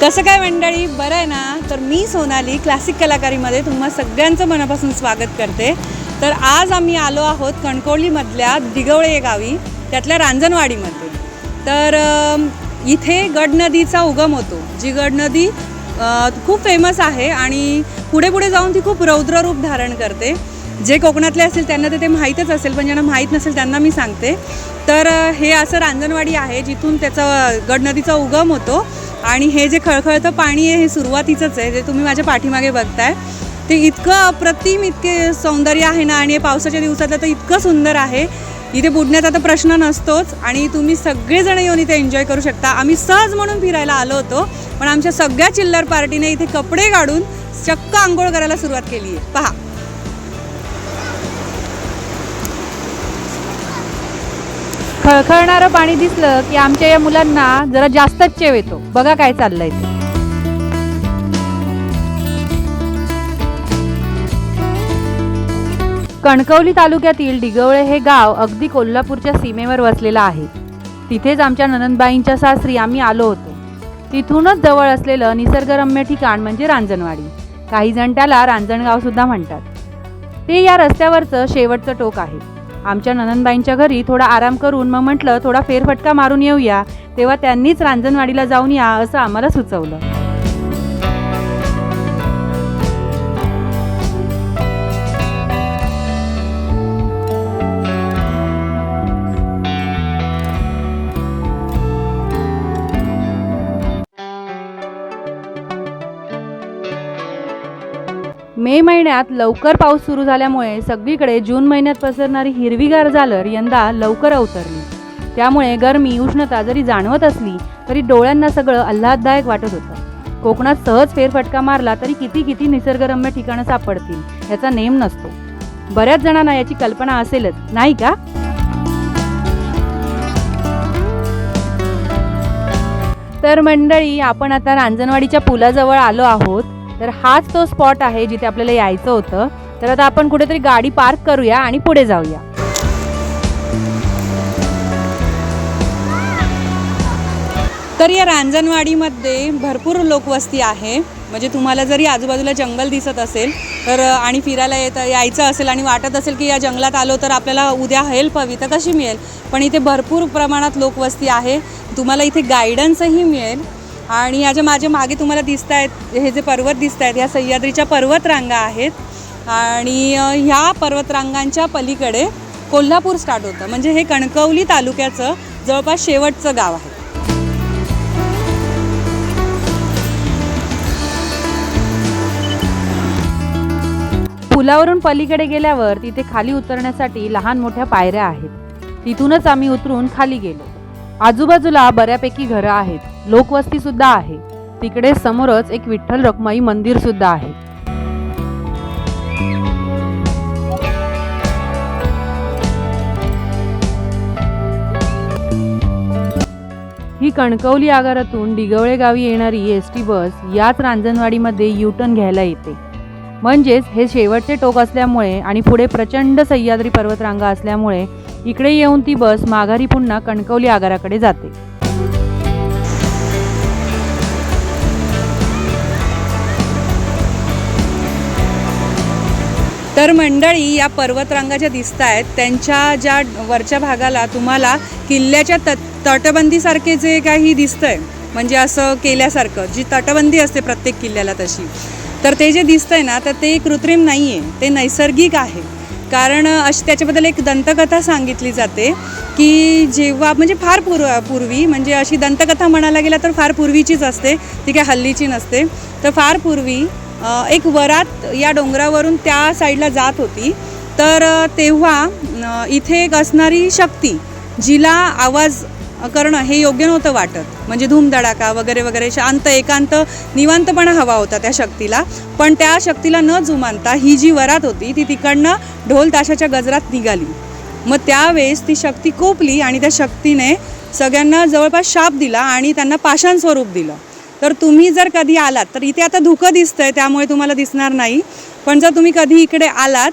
कसं काय मंडळी? बरं आहे ना? तर मी सोनाली क्लासिक कलाकारीमध्ये तुम्हा सगळ्यांचं मनापासून स्वागत करते. तर आज आम्ही आलो आहोत कणकवलीमधल्या दिगवळे या गावी त्यातल्या रांजणवाडीमध्ये. तर इथे गड नदीचा उगम होतो जी गड नदी खूप फेमस आहे आणि पुढे पुढे जाऊन ती खूप रौद्र रूप धारण करते. जे कोकणातले असेल त्यांना तर ते माहीतच असेल पण ज्यांना माहीत नसेल त्यांना मी सांगते. तर हे असं रांजणवाडी आहे जिथून त्याचा गड नदीचा उगम होतो आणि हे जे खळखळतं पाणी आहे हे सुरुवातीचंच आहे जे तुम्ही माझ्या पाठीमागे बघताय. ते इतकं अप्रतिम इतके सौंदर्य आहे ना आणि पावसाच्या दिवसातलं तर इतकं सुंदर आहे. इथे बुडण्याचा तर प्रश्न नसतोच आणि तुम्ही सगळेजण येऊन इथे एन्जॉय करू शकता. आम्ही सहज म्हणून फिरायला आलो होतो पण आमच्या सगळ्या चिल्लर पार्टीने इथे कपडे काढून चक्क आंघोळ करायला सुरुवात केली आहे. पहा. खळखळणारं पाणी दिसलं की आमच्या या मुलांना जरा जास्तच चेव येतो. बघा काय चाललंय ते. कणकवली तालुक्यातील डिगवळे हे गाव अगदी कोल्हापूरच्या सीमेवर वसलेलं आहे. तिथेच आमच्या ननंदबाईंच्या सासरी आम्ही आलो होतो. तिथूनच जवळ असलेलं निसर्गरम्य ठिकाण म्हणजे रांजणवाडी. काही जण त्याला रांजणगाव सुद्धा म्हणतात. ते या रस्त्यावरचं शेवटचं टोक आहे. आमच्या ननंदबाईंच्या घरी थोडा आराम करून मग म्हटलं थोडा फेरफटका मारून येऊया. तेव्हा त्यांनीच रांजणवाडीला जाऊन या असं आम्हाला सुचवलं. मे महिन्यात लवकर पाऊस सुरू झाल्यामुळे सगळीकडे जून महिन्यात पसरणारी हिरवीगार झालर यंदा लवकर अवतरली. त्यामुळे गरमी उष्णता जरी जाणवत असली तरी डोळ्यांना सगळं आल्हाददायक वाटत होतं. कोकणात सहज फेरफटका मारला तरी किती किती निसर्गरम्य ठिकाणं सापडतील याचा नेम नसतो. बऱ्याच जणांना याची कल्पना असेलच नाही का? तर मंडळी आपण आता रांजणवाडीच्या पुलाजवळ आलो आहोत. तर हाच तो स्पॉट आहे जिथे आपल्याला यायचं होतं. तर आता आपण कुठेतरी गाडी पार्क करूया आणि पुढे जाऊया. तर या रांजणवाडीमध्ये भरपूर लोकवस्ती आहे. म्हणजे तुम्हाला जरी आजूबाजूला जंगल दिसत असेल तर आणि फिरायला येत यायचं असेल आणि वाटत असेल की या जंगलात आलो तर आपल्याला उद्या हेल्प हवी तर कशी मिळेल. पण इथे भरपूर प्रमाणात लोकवस्ती आहे. तुम्हाला इथे गायडन्सही मिळेल. आणि याच्या माझ्या मागे तुम्हाला दिसत आहेत हे जे पर्वत दिसत आहेत ह्या सह्याद्रीच्या पर्वतरांगा आहेत. आणि ह्या पर्वतरांगांच्या पलीकडे कोल्हापूर स्टार्ट होतं. म्हणजे हे कणकवली तालुक्याचं जवळपास शेवटचं गाव आहे. पुलावरून पलीकडे गेल्यावर तिथे खाली उतरण्यासाठी लहान मोठ्या पायऱ्या आहेत. तिथूनच आम्ही उतरून खाली गेलो. आजूबाजूला बऱ्यापैकी घरं आहेत. लोकवस्ती सुद्धा आहे. तिकडे समोरच एक विठ्ठल रखमाई मंदिर सुद्धा आहे. ही कणकवली आगारातून डिगवळे गावी येणारी एस टी बस याच रांजणवाडीमध्ये युटर्न घ्यायला येते. म्हणजेच हे शेवटचे टोक असल्यामुळे आणि पुढे प्रचंड सह्याद्री पर्वतरांगा असल्यामुळे इकडे येऊन ती बस माघारी पुन्हा कणकवली आगाराकडे जाते. तर मंडळी या पर्वतरांगा ज्या दिसत आहेत त्यांच्या ज्या वरच्या भागाला तुम्हाला किल्ल्याच्या त तटबंदीसारखे जे काही दिसतंय म्हणजे असं केल्यासारखं जी तटबंदी असते प्रत्येक किल्ल्याला तशी. तर ते जे दिसतंय ना तर ते कृत्रिम नाही आहे ते नैसर्गिक आहे. कारण अशी त्याच्याबद्दल एक दंतकथा सांगितली जाते की जेव्हा म्हणजे फार पूर्व पूर्वी म्हणजे अशी दंतकथा म्हणायला गेलं तर फार पूर्वीचीच असते ती काय हल्लीची नसते. तर फार पूर्वी एक वरात या डोंगरावरून त्या साईडला जात होती. तर तेव्हा इथे एक असणारी शक्ती जिला आवाज करणं हे योग्य नव्हतं वाटत. म्हणजे धूमधडाका वगैरे वगैरे शांत एकांत निवांतपणा हवा होता त्या शक्तीला. पण त्या शक्तीला न जुमानता ही जी वरात होती ती तिकडनं ढोल ताशाच्या गजरात निघाली. मग त्यावेळेस ती शक्ती कोपली आणि त्या शक्तीने सगळ्यांना जवळपास शाप दिला आणि त्यांना पाषाण स्वरूप दिलं. तर तुम्ही जर कधी आलात तर इथे आता धुकं दिसतंय त्यामुळे तुम्हाला दिसणार नाही. पण जर तुम्ही कधी इकडे आलात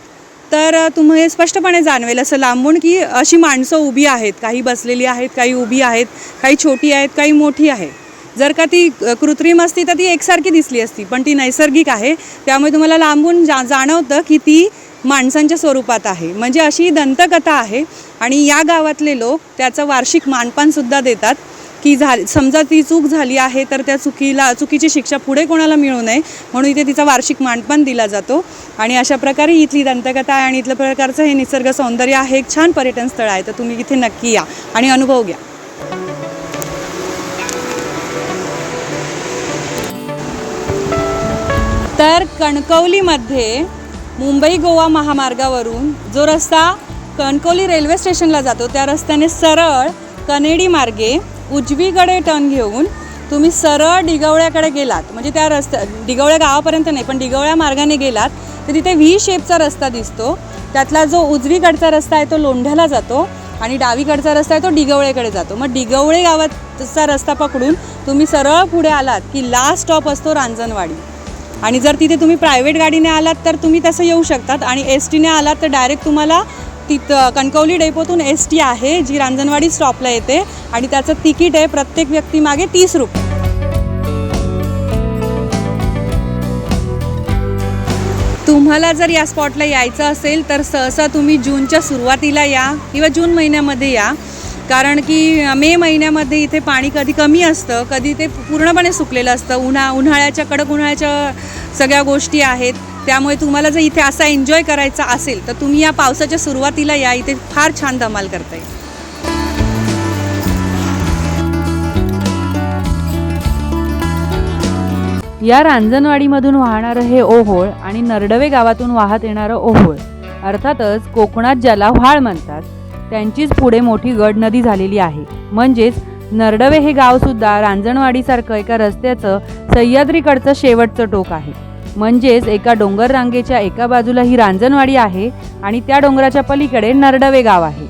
तर तुम्ही हे स्पष्टपणे जाणवेल असं लांबून की अशी माणसं उभी आहेत काही बसलेली आहेत काही उभी आहेत काही छोटी आहेत काही मोठी आहे. जर का ती कृत्रिम असती तर ती एकसारखी दिसली असती पण ती नैसर्गिक आहे. त्यामुळे तुम्हाला लांबून जा जाणवतं की ती माणसांच्या स्वरूपात आहे. म्हणजे अशी दंतकथा आहे आणि या गावातले लोक त्याचं वार्षिक मानपानसुद्धा देतात. की झा समजा ती चूक झाली आहे तर त्या चुकीला चुकीची शिक्षा पुढे कोणाला मिळू नये म्हणून इथे तिचा वार्षिक मानपान दिला जातो. आणि अशा प्रकारे इथली दंतकथा आहे आणि इथल्या प्रकारचं हे निसर्ग सौंदर्य आहे एक छान पर्यटन स्थळ आहे. तर तुम्ही इथे नक्की या आणि अनुभव घ्या. तर कणकवलीमध्ये मुंबई गोवा महामार्गावरून जो रस्ता कणकवली रेल्वे स्टेशनला जातो त्या रस्त्याने सरळ कनेडी मार्गे उजवीकडे टर्न घेऊन तुम्ही सरळ डिगवळ्याकडे गेलात. म्हणजे त्या रस्त्या डिगवळ्या गावापर्यंत नाही पण डिगवळ्या मार्गाने गेलात तर तिथे व्ही शेपचा रस्ता दिसतो. त्यातला जो उजवीकडचा रस्ता आहे तो लोंढ्याला जातो आणि डावीकडचा रस्ता आहे तो डिगवळेकडे जातो. मग डिगवळे गावाचा रस्ता पकडून तुम्ही सरळ पुढे आलात की लास्ट स्टॉप असतो रांजणवाडी. आणि जर तिथे तुम्ही प्रायव्हेट गाडीने आलात तर तुम्ही तसं येऊ शकतात आणि एस टीने आलात तर डायरेक्ट तुम्हाला तिथं कणकवली डेपोतून एस टी आहे जी रांजणवाडी स्टॉपला येते. आणि त्याचं तिकीट आहे प्रत्येक व्यक्तीमागे तीस रुपये. तुम्हाला जर या स्पॉटला यायचं असेल तर सहसा तुम्ही जूनच्या सुरुवातीला या किंवा जून महिन्यामध्ये या. कारण की मे महिन्यामध्ये इथे पाणी कधी कमी असतं कधी ते पूर्णपणे सुकलेलं असतं. उन्हा उन्हाळ्याच्या कडक उन्हाळ्याच्या सगळ्या गोष्टी आहेत. त्यामुळे तुम्हाला जर इथे असा एन्जॉय करायचा असेल तर तुम्ही या पावसाच्या सुरुवातीला या. इथे फार छान धमाल करता येईल या रांजणवाडीमधून वाहणारं हे ओहोळ आणि नरडवे गावातून वाहत येणारं ओहोळ अर्थातच कोकणात ज्याला व्हाळ म्हणतात त्यांचीच पुढे मोठी गड नदी झालेली आहे. म्हणजेच नरडवे हे गावसुद्धा रांजणवाडीसारखं एका रस्त्याचं सह्याद्रीकडचं शेवटचं टोक आहे. म्हणजेच एका डोंगर रांगेच्या एका बाजूला ही रांजणवाडी आहे आणि त्या डोंगराच्या पलीकडे नरडवे गाव आहे.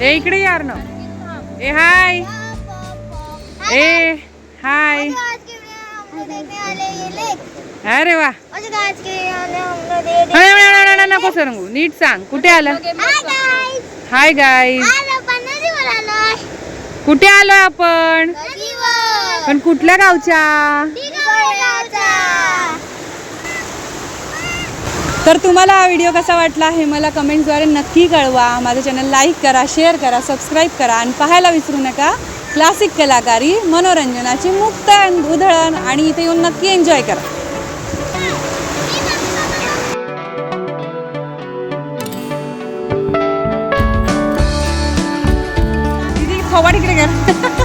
ए इकडे यार ना ए हाय. ए हाय. अरे वा. नको सांगू नीट सांग. कुठे आलं? हाय गाईज कुठे आलोय आपण? पण कुठल्या गावच्या? तर तुम्हाला हा व्हिडिओ कसा वाटला हे मला कमेंट्सद्वारे नक्की कळवा. माझं चॅनल लाईक करा शेअर करा सबस्क्राईब करा आणि पाहायला विसरू नका. क्लासिक कलाकारी मनोरंजनाची मुक्त उधळण आणि इथे येऊन नक्की एन्जॉय करा. दीदी थोबा तिकडे कर